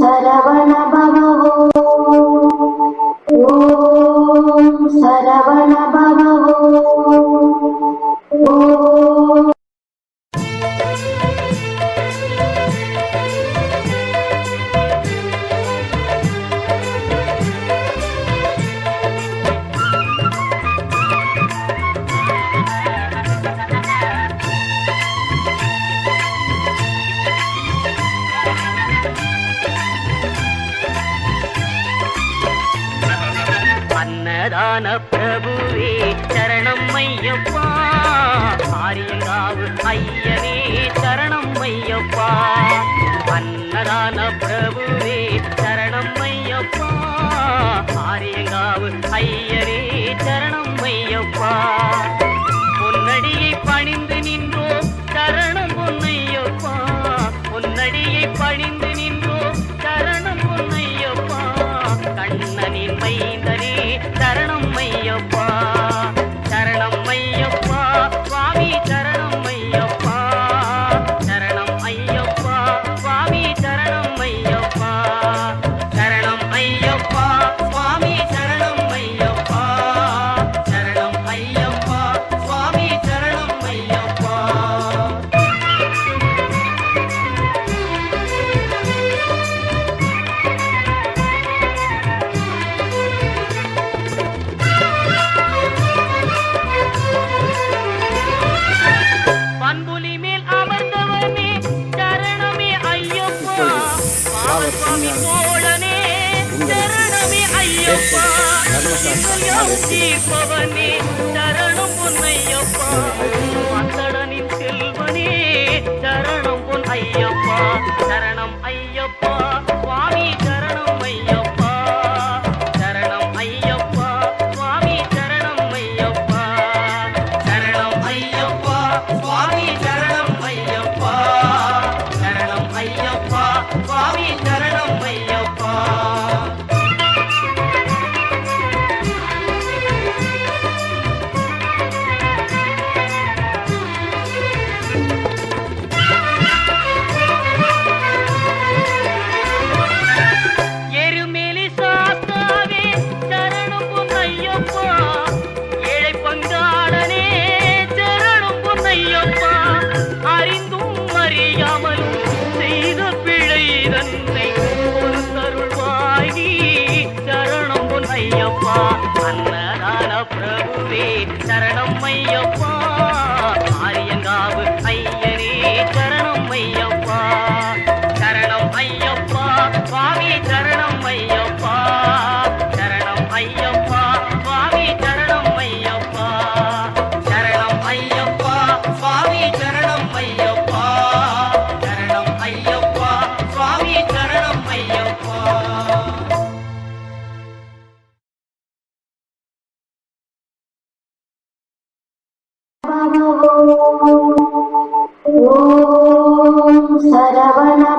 சரவண அன்னதான பிரபுவே சரணம் ஐயப்பா. ஆரியங்காவு ஐயனே சரணம் ஐயப்பா. அன்னதான பிரபுவே சரணம் ஐயப்பா. ஆரியங்காவு ஐயனே சரணம் ஐயப்பா. பொன்னடியை பணிந்து நின்றோம் சரணம் பொன்னையப்பா. பொன்னடியை பணிந்து ஐயப்பா. தீர்ப்பவனே தரணும் பொன்னையப்பா Yavana